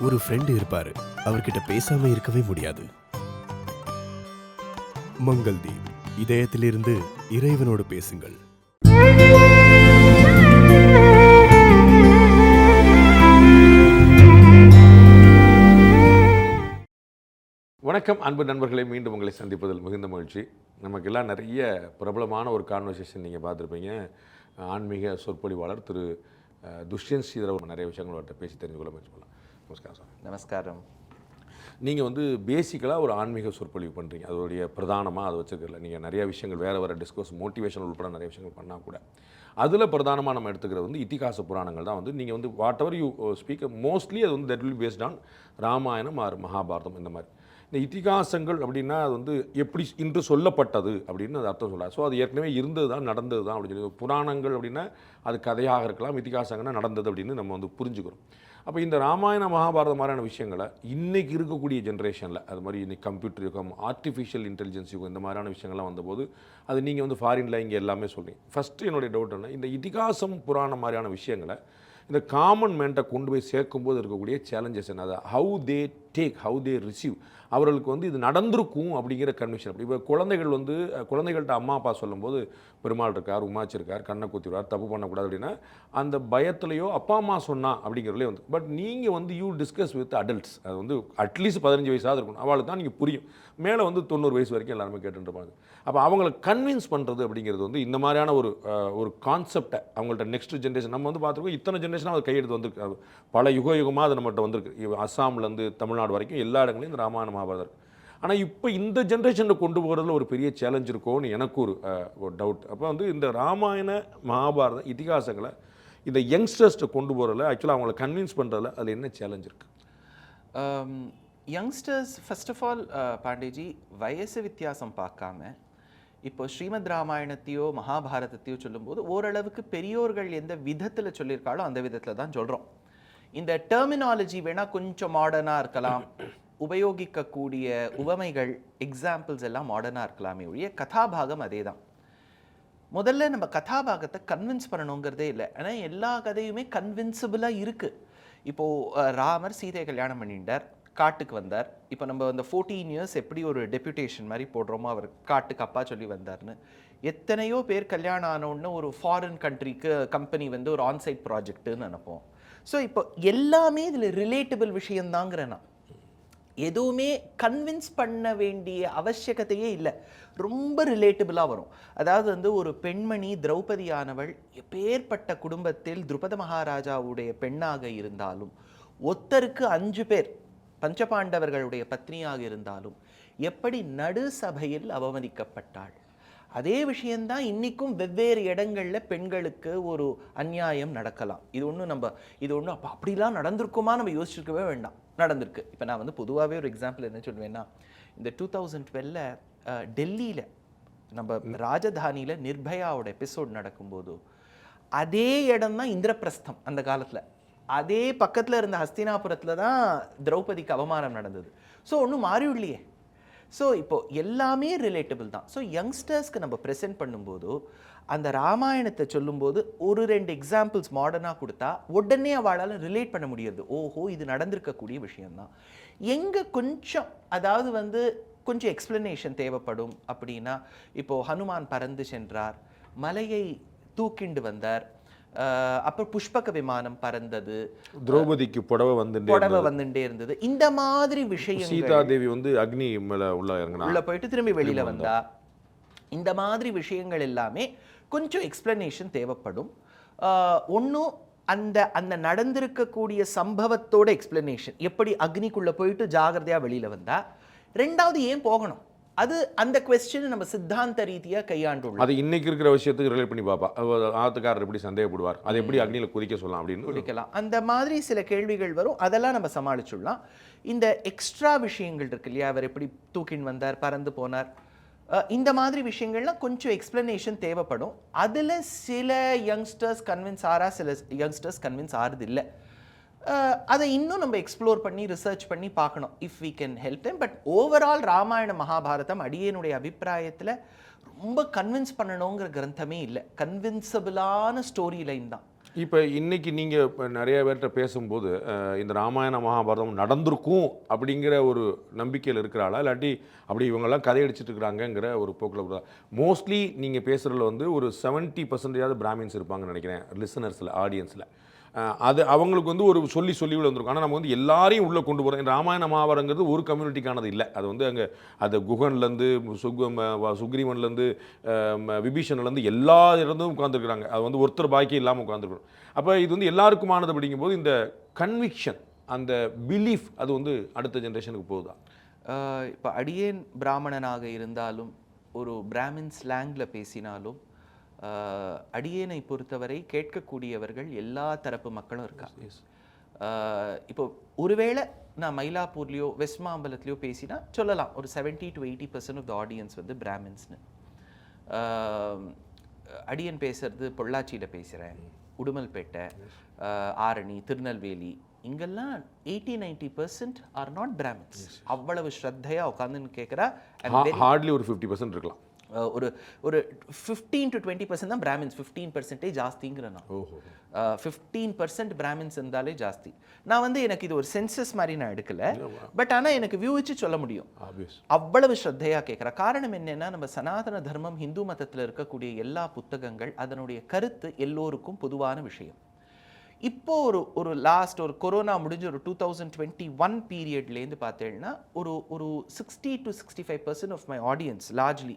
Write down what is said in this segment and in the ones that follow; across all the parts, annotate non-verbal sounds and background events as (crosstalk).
ஒரு ஃப்ரெண்டு இருப்பாரு. அவர்கிட்ட பேசாம இருக்கவே முடியாது. மங்கள்தீப் இதயத்திலிருந்து இறைவனோடு பேசுங்கள். வணக்கம் அன்பு நண்பர்களை. மீண்டும் உங்களை சந்திப்பதில் மிகுந்த மகிழ்ச்சி. நமக்கெல்லாம் நிறைய பிரபலமான ஒரு கான்வர்சேஷன் நீங்கள் பார்த்துருப்பீங்க. ஆன்மீக சொற்பொழிவாளர் திரு துஷ்யந்த் ஸ்ரீதர் நிறைய விஷயங்கள் அவர்கிட்ட பேசி தெரிஞ்சு கொள்ள முயற்சி பண்ணலாம். நமஸ்காரம் சார் நமஸ்காரம். நீங்கள் வந்து பேசிக்கலாக ஒரு ஆன்மீக சொற்பொழிவு பண்ணுறீங்க அதோடைய பிரதானமாக அதை வச்சுக்கல நீங்கள் நிறைய விஷயங்கள் வேறு வேறு டிஸ்கோஸ் மோட்டிவேஷன் உட்பட நிறைய விஷயங்கள் பண்ணால் கூட. அதில் பிரதானமாக நம்ம எடுத்துக்கிறது வந்து இதிகாச புராணங்கள் தான் வந்து நீங்கள் வந்து whatever you speak mostly அது வந்து that will based on Ramayanam or Mahabharatham இந்த மாதிரி. இந்த இதிகாசங்கள் அப்படின்னா அது வந்து எப்படி இன்று சொல்லப்பட்டது அப்படின்னு அது அர்த்தம் சொல்ல ஸோ அது ஏற்கனவே இருந்தது தான் நடந்தது தான் அப்படின்னு சொல்லி புராணங்கள் அப்படின்னா அது கதையாக இருக்கலாம் இதிகாசங்கன்னா நடந்தது அப்படின்னு நம்ம வந்து புரிஞ்சுக்கிறோம். அப்போ இந்த ராமாயண மகாபாரதம் மாதிரியான விஷயங்களை இன்றைக்கி இருக்கக்கூடிய ஜென்ரேஷனில் அது மாதிரி இன்றைக்கி கம்ப்யூட்டர் யுகம் ஆர்டிஃபிஷியல் இன்டெலிஜென்ஸ் யுகம் இந்த மாதிரியான விஷயங்கள்லாம் வந்தபோது அது நீங்கள் வந்து ஃபாரினில் இங்கே எல்லாமே சொல்கிறீங்க ஃபஸ்ட்டு என்னுடைய டவுட் என்ன? இந்த இதிகாசம் புராணம் மாதிரியான விஷயங்களை இந்த காமன் மேன்ட்டை கொண்டு போய் சேர்க்கும்போது இருக்கக்கூடிய சேலஞ்சஸ் என்ன? அது how they take how they receive அவர்களுக்கு வந்து இது நடந்திருக்கும் அப்படிங்கிற கன்விஷன் அப்படி இப்போ குழந்தைகள் வந்து குழந்தைகள்கிட்ட அம்மா அப்பா சொல்லும்போது பெருமாள் இருக்கார் உமாச்சி இருக்கார் கண்ணை குத்திடுவார் தப்பு பண்ணக்கூடாது அப்படின்னா அந்த பயத்துலையோ அப்பா அம்மா சொன்னா அப்படிங்கிறதுலே வந்து பட் நீங்கள் வந்து யூ டிஸ்கஸ் வித் அடல்ட்ஸ் அது வந்து அட்லீஸ்ட் பதினஞ்சு வயசாவது இருக்கணும். அவளுக்கு தான் நீங்கள் புரியும். மேலே வந்து தொண்ணூறு வயசு வரைக்கும் எல்லாருமே கேட்டுருப்பாங்க அப்போ அவங்கள கன்வின்ஸ் பண்ணுறது அப்படிங்கிறது வந்து இந்த மாதிரியான ஒரு ஒரு கான்செப்டை அவங்கள்ட்ட நெக்ஸ்ட் ஜென்ரேஷன் நம்ம வந்து பார்த்துருக்கோம். இத்தனை ஜென்ரேஷனாக அது கையெடுத்து வந்திருக்கு. அது பல யுக யுகமாக அது நம்மகிட்ட வந்திருக்கு. அஸ்ஸாம்லேருந்து தமிழ்நாடு வரைக்கும் எல்லா இடங்களையும் இந்த ராமாயண மகாபாரதம் ஆனால் இப்போ இந்த ஜென்ரேஷனில் கொண்டு போகிறதுல ஒரு பெரிய சேலஞ்ச் இருக்கும்னு எனக்கு ஒரு ஒரு டவுட் அப்போ வந்து இந்த ராமாயண மகாபாரத இதிகாசங்களை இந்த யங்ஸ்டர்ஸ்ட்டை கொண்டு போகிறதில் ஆக்சுவலாக அவங்கள கன்வின்ஸ் பண்ணுறதுல அதில் என்ன சேலஞ்ச் இருக்குது யங்ஸ்டர்ஸ் ஃபஸ்ட் ஆஃப் ஆல் பாண்டேஜி வயசு வித்தியாசம் பார்க்காம இப்போ ஸ்ரீமத் ராமாயணத்தையோ மகாபாரதத்தையோ சொல்லும்போது ஓரளவுக்கு பெரியோர்கள் எந்த விதத்தில் சொல்லியிருக்காளோ அந்த விதத்தில் தான் சொல்கிறோம் இந்த டெர்மினாலஜி வேணால் கொஞ்சம் மாடர்னாக இருக்கலாம். உபயோகிக்கக்கூடிய உவமைகள் எக்ஸாம்பிள்ஸ் எல்லாம் மாடர்னாக இருக்கலாமே ஒழிய கதாபாகம் அதே தான் முதல்ல நம்ம கதாபாகத்தை கன்வின்ஸ் பண்ணணுங்கிறதே இல்லை. ஆனால் எல்லா கதையுமே கன்வின்சிபிளாக இருக்குது இப்போது ராமர் சீதை கல்யாணம் பண்ணிட்டார். காட்டுக்கு வந்தார். இப்போ நம்ம அந்த ஃபோர்டீன் இயர்ஸ் எப்படி ஒரு டெப்யூட்டேஷன் மாதிரி போடுறோமோ அவர் காட்டுக்கு அப்பா சொல்லி வந்தார்னு. எத்தனையோ பேர் கல்யாணம் ஆனோடனே ஒரு ஃபாரின் கண்ட்ரிக்கு கம்பெனி வந்து ஒரு ஆன்சைட் ப்ராஜெக்ட்டுன்னு நினைப்போம். ஸோ இப்போ எல்லாமே இதில் ரிலேட்டபிள் விஷயந்தாங்கிறேன் நான். எதுவுமே கன்வின்ஸ் பண்ண வேண்டிய அவசியகத்தையே இல்லை. ரொம்ப ரிலேட்டபிளாக வரும். அதாவது வந்து ஒரு பெண்மணி திரௌபதியானவள் எப்பேற்பட்ட குடும்பத்தில் துருபத மகாராஜாவுடைய பெண்ணாக இருந்தாலும் ஒத்தருக்கு அஞ்சு பேர் பஞ்சபாண்டவர்களுடைய பத்னியாக இருந்தாலும் எப்படி நடு சபையில் அவமதிக்கப்பட்டாள்? அதே விஷயம்தான் இன்னைக்கும் வெவ்வேறு இடங்கள்ல பெண்களுக்கு ஒரு அநியாயம் நடக்கலாம். இது ஒன்றும் நம்ம இது ஒன்றும் அப்போ அப்படிலாம் நடந்திருக்குமா நம்ம யோசிச்சிருக்கவே வேண்டாம். நடந்திருக்கு. இப்போ நான் வந்து பொதுவாகவே ஒரு எக்ஸாம்பிள் என்ன சொல்லுவேன்னா இந்த டூ தௌசண்ட் டுவெல்ல டெல்லியில் நம்ம ராஜதானியில் நிர்பயாவோட எபிசோட் நடக்கும்போது அதே இடம் தான் இந்திரபிரஸ்தம் அந்த காலத்தில். அதே பக்கத்தில் இருந்த ஹஸ்தினாபுரத்தில் தான் திரௌபதிக்கு அவமானம் நடந்தது. ஸோ ஒன்றும் மாறிவிடலையே. ஸோ இப்போது எல்லாமே ரிலேட்டபிள் தான். ஸோ யங்ஸ்டர்ஸ்க்கு நம்ம ப்ரெசென்ட் பண்ணும்போது அந்த ராமாயணத்தை சொல்லும்போது ஒரு ரெண்டு எக்ஸாம்பிள்ஸ் மாடர்னாக கொடுத்தா உடனே அவளால் ரிலேட் பண்ண முடியாது ஓஹோ இது நடந்திருக்கக்கூடிய விஷயந்தான் எங்கே கொஞ்சம் அதாவது வந்து கொஞ்சம் எக்ஸ்பிளனேஷன் தேவைப்படும் அப்படின்னா இப்போது ஹனுமான் பறந்து சென்றார் மலையை தூக்கிண்டு வந்தார் அப்புறம் புஷ்பக விமானம் பறந்தது திரௌபதிக்கு புடவை வந்துட்டே புடவை வந்துட்டே இருந்தது இந்த மாதிரி விஷயங்கள் சீதா தேவி வந்து அக்னி மேலே உள்ள உள்ள போயிட்டு திரும்பி வெளியில வந்தா இந்த மாதிரி விஷயங்கள் எல்லாமே கொஞ்சம் எக்ஸ்பிளனேஷன் தேவைப்படும் ஒன்றும் அந்த அந்த நடந்திருக்கக்கூடிய சம்பவத்தோட எக்ஸ்பிளனேஷன் எப்படி அக்னிக்குள்ள போயிட்டு ஜாகிரதையா வெளியில வந்தா ரெண்டாவது ஏன் போகணும் அது அந்த கொஸ்டின் நம்ம சித்தாந்த ரீதியா கையாண்டுள்ளோம். அது இன்னைக்கு இருக்கிற விஷயத்துக்கு ரிலேட் பண்ணி பார்ப்பா ஆத்துக்காரர் எப்படி சந்தேகப்படுவார்? அதை எப்படி அக்னியில் குதிக்க சொல்லலாம் அப்படின்னு குடிக்கலாம் அந்த மாதிரி சில கேள்விகள் வரும். அதெல்லாம் நம்ம சமாளிச்சுடலாம். இந்த எக்ஸ்ட்ரா விஷயங்கள் இருக்கு இல்லையா? அவர் எப்படி தூக்கின் வந்தார் பறந்து போனார். இந்த மாதிரி விஷயங்கள்லாம் கொஞ்சம் எக்ஸ்பிளனேஷன் தேவைப்படும். அதில் சில யங்ஸ்டர்ஸ் கன்வின்ஸ் ஆறா சில யங்ஸ்டர்ஸ் கன்வின்ஸ் ஆறுது இல்லை அதை இன்னும் நம்ம எக்ஸ்ப்ளோர் பண்ணி ரிசர்ச் பண்ணி பார்க்கணும். If we can help them but overall Ramayana Mahabharatham அடியேனுடைய அபிப்பிராயத்தில் ரொம்ப கன்வின்ஸ் பண்ணணுங்கிற கிரந்தமே இல்லை. கன்வின்சபிளான ஸ்டோரி லைன் தான். இப்போ இன்னைக்கு நீங்கள் இப்போ நிறைய பேர்கிட்ட பேசும்போது இந்த ராமாயண மகாபாரதம் நடந்திருக்கும் அப்படிங்கிற ஒரு நம்பிக்கையில் இருக்கிறாளா இல்லாட்டி அப்படி இவங்கெல்லாம் கதையடிச்சிட்டு இருக்கிறாங்கங்கிற ஒரு போக்கில் மோஸ்ட்லி நீங்கள் பேசுகிறதுல வந்து ஒரு செவன்ட்டி பர்சன்டேஜாவது பிராமின்ஸ் இருப்பாங்கன்னு நினைக்கிறேன் லிசனர்ஸில் ஆடியன்ஸில் அது அவங்களுக்கு வந்து ஒரு சொல்லி சொல்லி உள்ள வந்திருக்கும். ஆனால் நம்ம வந்து எல்லாரையும் உள்ளே கொண்டு போகிறோம் ராமாயண மாவரங்கிறது ஒரு கம்யூனிட்டிக்கானது இல்லை. அது வந்து அங்கே அது குகன்லேருந்து சுக சுக்ரீவன்லேருந்து விபீஷன்லேருந்து எல்லா இடத்தும் உட்காந்துருக்குறாங்க அது வந்து ஒருத்தர் பாக்கி இல்லாமல் உட்காந்துருக்குறோம் அப்போ இது வந்து எல்லாருக்குமானது அப்படிங்கும்போது இந்த கன்விக்ஷன் அந்த பிலீஃப் அது வந்து அடுத்த ஜென்ரேஷனுக்கு போகுதா? இப்போ அடியேன் பிராமணனாக இருந்தாலும் ஒரு பிராமின் ஸ்லாங்கில் பேசினாலும் அடியேனை பொறுத்தவரை கேட்கக்கூடியவர்கள் எல்லா தரப்பு மக்களும் இருக்கா ஆஹ், இப்போ ஒருவேளை நான் மயிலாப்பூர்லேயோ வெஸ்ட் மாம்பலத்துலேயோ பேசினா சொல்லலாம். ஒரு 70 to eighty percent of the audience வந்து பிராமின்ஸ்னு. அடியன் பேசுறது பொள்ளாச்சியில் பேசுகிறேன் உடுமல்பேட்டை ஆரணி திருநெல்வேலி இங்கெல்லாம் eighty ninety percent are not brahmins அவ்வளவு ஸ்ரத்தையா உட்காந்துன்னு கேட்குறா ஹார்ட்லி ஒரு ஃபிஃப்டி பர்சன்ட் இருக்கலாம். ஒரு ஒரு ஃபிஃப்டீன் டு டுவெண்ட்டி பர்சன்ட் தான் பிராமின்ஸ் ஃபிஃப்டீன் பர்சன்டேஜ் ஜாஸ்திங்கிற நான். ஃபிஃப்டீன் பர்சன்ட் பிராமின்ஸ் இருந்தாலே ஜாஸ்தி. நான் வந்து எனக்கு இது ஒரு சென்சஸ் மாதிரி நான் எடுக்கல. பட் ஆனால் எனக்கு வியூ வச்சு சொல்ல முடியும். அவ்வளவு ஸ்ரத்தையா கேட்குற காரணம் என்னன்னா நம்ம சனாதன தர்மம் ஹிந்து மதத்தில் இருக்கக்கூடிய எல்லா புத்தகங்கள் அதனுடைய கருத்து எல்லோருக்கும் பொதுவான விஷயம். இப்போ ஒரு ஒரு லாஸ்ட் ஒரு கொரோனா முடிஞ்ச ஒரு டூ தௌசண்ட் டுவெண்ட்டி ஒன் பீரியட்லேருந்து பார்த்தேன்னா ஒரு ஒரு sixty to sixty five percent of my audience largely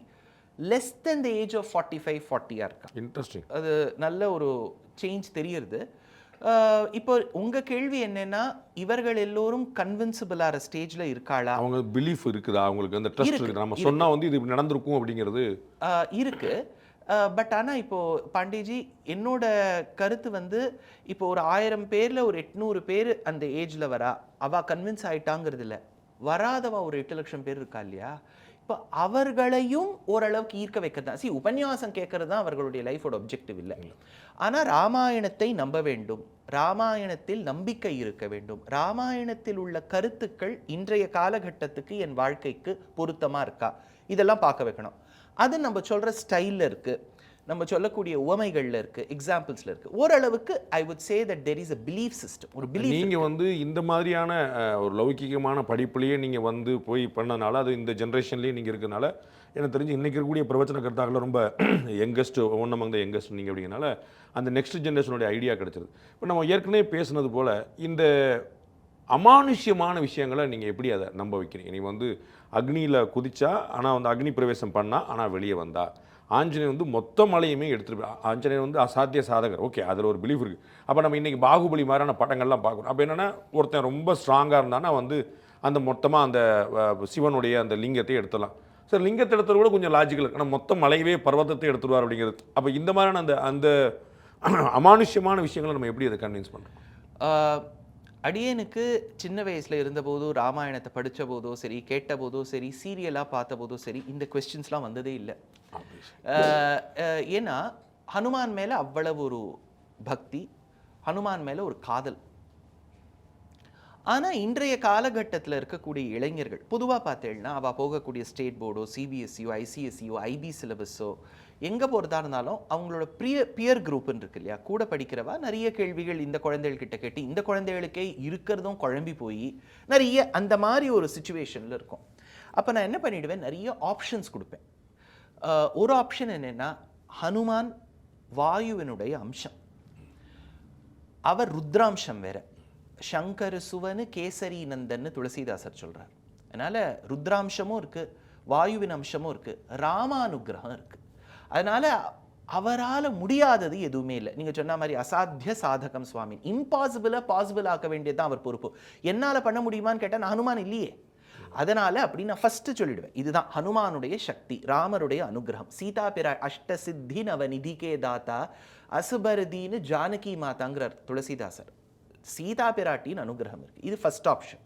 less than the age of forty five ஃபார்ட்டியாக இருக்கா இன்ட்ரெஸ்டிங் அது நல்ல ஒரு சேஞ்ச் தெரியறது. இப்போ உங்க கேள்வி என்னன்னா இவர்கள் எல்லோரும் கன்வின்சிபிளாகிற ஸ்டேஜ்ல இருக்காளா? அவங்க பிலீஃப் இருக்குதா? அவங்களுக்கு அந்த ட்ரஸ்ட் இருக்கு, இருக்குது? நம்ம சொன்னா வந்து இது நடந்திருக்கும் அப்படிங்கிறது. ஆஹ் இருக்கு. பட் ஆனா இப்போ பாண்டேஜி என்னோட கருத்து வந்து இப்போ ஒரு ஆயிரம் பேர்ல ஒரு எட்நூறு பேர் அந்த ஏஜ்ல வரா. அவ கன்வின்ஸ் ஆயிட்டாங்கிறது இல்ல. வராதவா ஒரு எட்டு லட்சம் பேர் இருக்கா இல்லையா? இப்போ அவர்களையும் ஓரளவுக்கு ஈர்க்க வைக்கிறது தான். சி உபன்யாசம் கேட்கறது தான் அவர்களுடைய லைஃபோட ஒப்ஜெக்டிவ் இல்லை. ஆனா ராமாயணத்தை நம்ப வேண்டும். ராமாயணத்தில் நம்பிக்கை இருக்க வேண்டும். ராமாயணத்தில் உள்ள கருத்துக்கள் இன்றைய காலகட்டத்துக்கு என் வாழ்க்கைக்கு பொருத்தமா இருக்கா? இதெல்லாம் பார்க்க வைக்கணும். அது நம்ம சொல்ற ஸ்டைல்ல இருக்கு. நம்ம சொல்லக்கூடிய உவமைகள்ல இருக்கு எக்ஸாம்பிள்ஸ்ல இருக்கு. ஓரளவுக்கு I would say that there is a belief system ஒரு பிலீஃப் நீங்க வந்து இந்த மாதிரியான ஒரு லௌகிகமான படிப்புலயே நீங்க வந்து போய் பண்ணனால அது இந்த ஜென்ரேஷன்லயே நீங்க இருக்கனால எனக்கு தெரிஞ்சு இன்னைக்கு இருக்கக்கூடிய பிரவச்சன கர்த்தாக்கள் ரொம்ப youngest one among the youngest நீங்க அப்படிங்கனால அந்த நெக்ஸ்ட் ஜென்ரேஷனுடைய ஐடியா கிடைச்சது இப்போ நம்ம ஏற்கனவே பேசுனது போல இந்த அமானுஷ்யமான விஷயங்களை நீங்கள் எப்படி அதை நம்ப வைக்கிறீங்க? நீ வந்து அக்னியில் குதிச்சா ஆனால் வந்து அக்னி பிரவேசம் பண்ணா ஆனால் வெளியே வந்தா. ஆஞ்சநேயர் வந்து மொத்த மலையுமே எடுத்துட்டு ஆஞ்சநேயர் வந்து அசாத்திய சாதகர். ஓகே அதில் ஒரு பிலீஃப் இருக்குது அப்போ நம்ம இன்றைக்கி பாகுபலி மாதிரியான படங்கள்லாம் பார்க்குறோம் அப்போ என்னென்னா ஒருத்தன் ரொம்ப ஸ்ட்ராங்காக இருந்தானா வந்து அந்த மொத்தமாக அந்த சிவனுடைய அந்த லிங்கத்தை எடுத்துடலாம். சார் லிங்கத்தை எடுத்தது கூட கொஞ்சம் லாஜிக்கல் இருக்குது ஆனால் மொத்த மலையவே பர்வதத்தை எடுத்துருவார் அப்படிங்கிறது. அப்போ இந்த மாதிரியான அந்த அந்த (clears throat) அமானுஷ்யமான விஷயங்களை நம்ம எப்படி அதை கன்வின்ஸ் பண்ணுறோம் அடியேனுக்கு சின்ன வயசுல இருந்தபோதோ ராமாயணத்தை படிச்ச போதோ சரி கேட்ட போதோ சரி சீரியலா பார்த்த போதோ சரி இந்த கொஸ்டின்ஸ்லாம் வந்ததே இல்லை. ஏன்னா ஹனுமான் மேல அவ்வளவு ஒரு பக்தி ஹனுமான் மேல ஒரு காதல். ஆனா இன்றைய காலகட்டத்துல இருக்கக்கூடிய இளைஞர்கள் பொதுவா பார்த்தேன்னா அவ போகக்கூடிய ஸ்டேட் போர்டோ சிபிஎஸ்சியோ ஐசிஎஸ்சியோ ஐபி சிலபஸோ எங்கே போகிறதா இருந்தாலும் அவங்களோட பிரிய பியர் குரூப்னு இருக்கு இல்லையா? கூட படிக்கிறவா நிறைய கேள்விகள் இந்த குழந்தைகள்கிட்ட கேட்டு இந்த குழந்தைகளுக்கே இருக்கிறதும் குழம்பி போய் நிறைய அந்த மாதிரி ஒரு சுச்சுவேஷனில் இருக்கும். அப்போ நான் என்ன பண்ணிவிடுவேன் நிறைய ஆப்ஷன்ஸ் கொடுப்பேன். ஒரு ஆப்ஷன் என்னென்னா ஹனுமான் வாயுவினுடைய அம்சம். அவர் ருத்ராம்சம் வேற. சங்கர சுவனு கேசரி நந்தன்னு துளசிதாசர் சொல்கிறார் அதனால் ருத்ராம்சமும் இருக்குது வாயுவின் அம்சமும் இருக்குது ராமானுகிரகம் இருக்குது அதனால் அவரால் முடியாதது எதுவுமே இல்லை. நீங்கள் சொன்ன மாதிரி அசாத்திய சாதகம் சுவாமி. இம்பாசிபிளா பாசிபிள் ஆக்க வேண்டியதுதான் அவர் பொறுப்பு. என்னால் பண்ண முடியுமான்னு கேட்டால் நான் அனுமான் இல்லையே. அதனால அப்படி நான் ஃபஸ்ட்டு சொல்லிடுவேன். இதுதான் ஹனுமானுடைய சக்தி ராமருடைய அனுகிரகம். சீதா பிரா அஷ்ட சித்தி நவ நிதிகே தாத்தா அசுபரதீன்னு ஜானகி மாதாங்கிறார் துளசிதாசர். சீதா பிராட்டின்னு அனுகிரகம் இருக்கு. இது ஃபஸ்ட் ஆப்ஷன்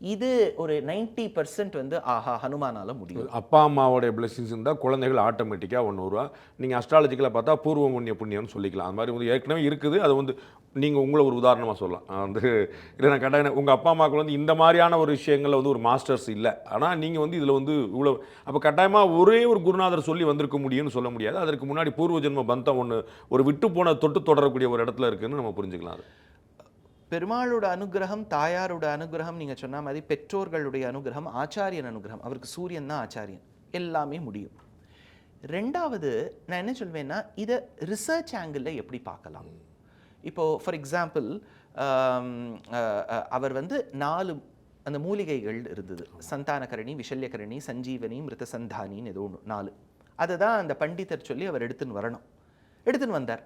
இது ஒரு 90% பர்சன்ட் வந்து ஆஹா ஹனுமானால முடியும். அப்பா அம்மாவோடைய பிளெஸிங்ஸ் இருந்தால் குழந்தைகள் ஆட்டோமேட்டிக்காக ஒன்று வருவா நீங்கள் அஸ்ட்ராலஜிக்கலாக பார்த்தா பூர்வ புண்ணிய புண்ணியம்னு சொல்லிக்கலாம். அது மாதிரி வந்து ஏற்கனவே இருக்குது. அது வந்து நீங்கள் உங்களை ஒரு உதாரணமாக சொல்லலாம். வந்து இல்லை நான் கட்டாயம் உங்கள் அப்பா அம்மாவுக்கு வந்து இந்த மாதிரியான ஒரு விஷயங்களில் வந்து ஒரு மாஸ்டர்ஸ் இல்லை. ஆனால் நீங்கள் வந்து இதில் வந்து இவ்வளோ அப்போ கட்டாயமாக ஒரே ஒரு குருநாதர் சொல்லி வந்திருக்க முடியும்னு சொல்ல முடியாது. அதற்கு முன்னாடி பூர்வ ஜென்ம பந்தம் ஒன்று ஒரு விட்டு போன தொட்டு தொடரக்கூடிய ஒரு இடத்துல இருக்குதுன்னு நம்ம புரிஞ்சுக்கலாம் அது. பெருமாளோட அனுகிரகம் தாயாரோட அனுகிரகம் நீங்கள் சொன்ன மாதிரி பெற்றோர்களுடைய அனுகிரகம் ஆச்சாரியன் அனுகிரகம். அவருக்கு சூரியன் தான் ஆச்சாரியன். எல்லாமே முடியும். ரெண்டாவது நான் என்ன சொல்வேன்னா இதை ரிசர்ச் ஆங்கிளில் எப்படி பார்க்கலாம்? இப்போது ஃபார் எக்ஸாம்பிள் அவர் வந்து நாலு அந்த மூலிகைகள் இருந்தது. சந்தானகரணி விஷல்யகரணி சஞ்சீவனி மிருதசந்தானின்னு ஏதோ ஒன்று நாலு. அதை தான் அந்த பண்டிதர் சொல்லி அவர் எடுத்துன்னு வரணும். எடுத்துன்னு வந்தார்.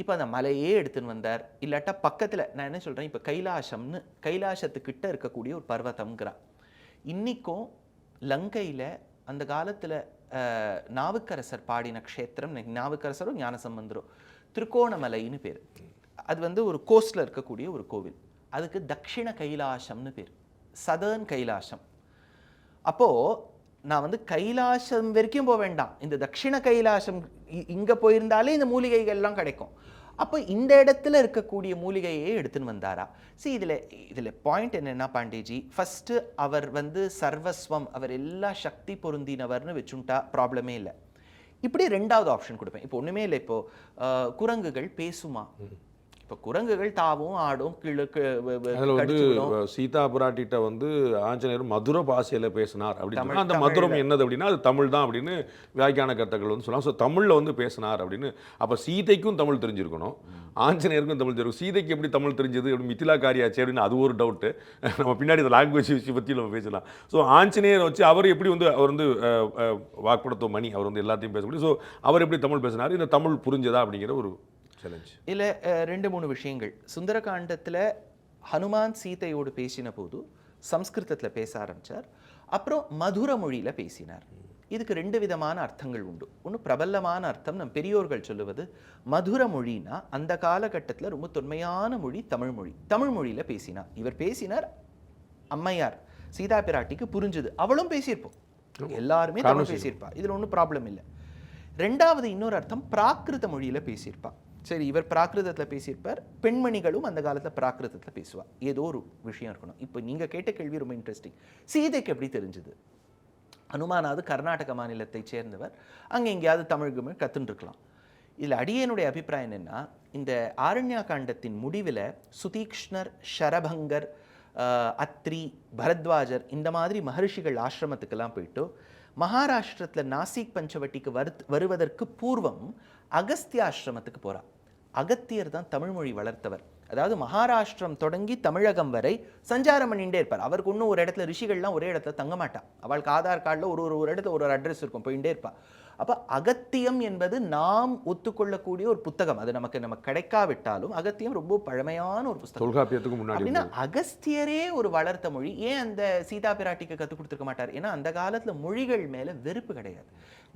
இப்போ அந்த மலையே எடுத்துன்னு வந்தார். இல்லாட்டா பக்கத்தில் நான் என்ன சொல்கிறேன் இப்போ கைலாசம்னு கைலாசத்துக்கிட்ட இருக்கக்கூடிய ஒரு பர்வதம்ங்கிறா இன்றைக்கும் லங்கையில் அந்த காலத்தில் நாவுக்கரசர் பாடின க்ஷேத்திரம் நாவுக்கரசரும் ஞானசம்பந்தரும். திருக்கோணமலைன்னு பேர். அது வந்து ஒரு கோஸ்டில் இருக்கக்கூடிய ஒரு கோவில். அதுக்கு தக்ஷிண கைலாசம்னு பேர். சதர்ன் கைலாசம். அப்போது நான் வந்து கைலாசம் வரைக்கும் போக வேண்டாம். இந்த தட்சிண கைலாசம் இங்கே போயிருந்தாலே இந்த மூலிகைகள்லாம் கிடைக்கும். அப்போ இந்த இடத்துல இருக்கக்கூடிய மூலிகையை எடுத்துன்னு வந்தாரா? see இதில் இதில் பாயிண்ட் என்னென்னா பாண்டேஜி ஃபஸ்ட்டு அவர் வந்து சர்வஸ்வம் அவர் எல்லா சக்தி பொருந்தினவர்னு வச்சுட்டா ப்ராப்ளமே இல்லை. இப்படி ரெண்டாவது ஆப்ஷன் கொடுப்பேன். இப்போ ஒன்றுமே இல்லை இப்போ. குரங்குகள் பேசுமா? இப்போ குரங்குகள் தாவும் ஆடும் கீழே அதில் வந்து சீதா பிராட்டிட்ட வந்து ஆஞ்சநேயர் மதுர பாஷையில் பேசினார் அப்படின்னு. அந்த மதுரம் என்னது அப்படின்னா அது தமிழ் தான் அப்படின்னு வியாக்கியான கர்த்தர்கள் வந்து சொல்லலாம் ஸோ தமிழில் வந்து பேசினார் அப்படின்னு. அப்போ சீதைக்கும் தமிழ் தெரிஞ்சிருக்கணும். ஆஞ்சநேயருக்கும் தமிழ் தெரியும். சீதைக்கு எப்படி தமிழ் தெரிஞ்சது? அப்படி மிथिला காரியாச்சு அப்படின்னு அது ஒரு டவுட்டு நம்ம பின்னாடி இந்த லாங்குவேஜ் விஷயம் பற்றி நம்ம பேசலாம். ஸோ ஆஞ்சநேயர் வச்சு அவர் எப்படி வந்து அவர் வந்து வாக்படத்தோ மணி அவர் வந்து எல்லாத்தையும் பேச முடியும். ஸோ அவர் எப்படி தமிழ் பேசினார்? இந்த தமிழ் புரிஞ்சதா அப்படிங்கிற ஒரு சேலஞ்ச் இல்ல ரெண்டு மூணு விஷயங்கள். சுந்தரகாண்டத்துல ஹனுமான் சீதையோடு பேசின போது சம்ஸ்கிருதத்துல பேச ஆரம்பிச்சார். அப்புறம் மதுர மொழியில பேசினார். இதுக்கு ரெண்டு விதமான அர்த்தங்கள் உண்டு. ஒன்று பிரபலமான அர்த்தம் நம் பெரியோர்கள் சொல்லுவது மதுர மொழினா அந்த காலகட்டத்துல ரொம்ப தொன்மையான மொழி தமிழ் மொழி. தமிழ் மொழியில பேசினார். இவர் பேசினார் அம்மையார் சீதா பிராட்டிக்கு புரிஞ்சுது. அவளும் பேசியிருப்போம். எல்லாருமே தமிழ் பேசியிருப்பா. இதுல ஒன்றும் ப்ராப்ளம் இல்லை. ரெண்டாவது இன்னொரு அர்த்தம் பிராகிருத மொழியில பேசியிருப்பா. சரி இவர் பிராகிருதத்துல பேசியிருப்பார். பெண்மணிகளும் அந்த காலத்துல பிராகிருதத்தில் பேசுவா. ஏதோ ஒரு விஷயம் இருக்கணும். இப்போ நீங்க கேட்ட கேள்வி ரொம்ப இன்ட்ரெஸ்டிங் சீதைக்கு எப்படி தெரிஞ்சுது? அனுமானாவது கர்நாடக மாநிலத்தைச் சேர்ந்தவர். அங்கே எங்கேயாவது தமிழ் கிமிழ் கத்துன்னு இதில் அடியனுடைய அபிப்பிராயம் என்னன்னா இந்த ஆரண்யா காண்டத்தின் முடிவில் சுதீக்ஷ்ணர் ஷரபங்கர் ஆஹ், அத்ரி பரத்வாஜர் இந்த மாதிரி மகர்ஷிகள் ஆசிரமத்துக்கெல்லாம் போயிட்டு மகாராஷ்டிரத்தில் நாசிக் பஞ்சவட்டிக்கு வரு வருவதற்கு பூர்வம் அகஸ்திய ஆசிரமத்துக்கு போறா. அகத்தியர் தான் தமிழ்மொழி வளர்த்தவர். அதாவது மகாராஷ்டிரம் தொடங்கி தமிழகம் வரை சஞ்சாரம் பண்ணிகிட்டே இருப்பார். அவருக்கு இன்னும் ஒரு இடத்துல ரிஷிகள்லாம் ஒரே இடத்துல தங்க மாட்டா. அவளுக்கு ஆதார் கார்டில் ஒரு ஒரு ஒரு இடத்துல ஒரு ஒரு அட்ரஸ் இருக்கும். போயிட்டே இருப்பாள் அப்ப அகத்தியம் என்பது நாம் ஒத்துக்கொள்ளக்கூடிய ஒரு புத்தகம். அது நமக்கு நமக்கு கிடைக்காவிட்டாலும் அகத்தியம் ரொம்ப பழமையான ஒரு புத்தகம் தொல்காப்பியத்துக்கு முன்னாடி அகஸ்தியரே ஒரு வளர்த்த மொழி. ஏன் அந்த சீதா பிராட்டிக்கு கற்றுக் கொடுத்துருக்க மாட்டார்? ஏன்னா அந்த காலத்துல மொழிகள் மேல வெறுப்பு கிடையாது.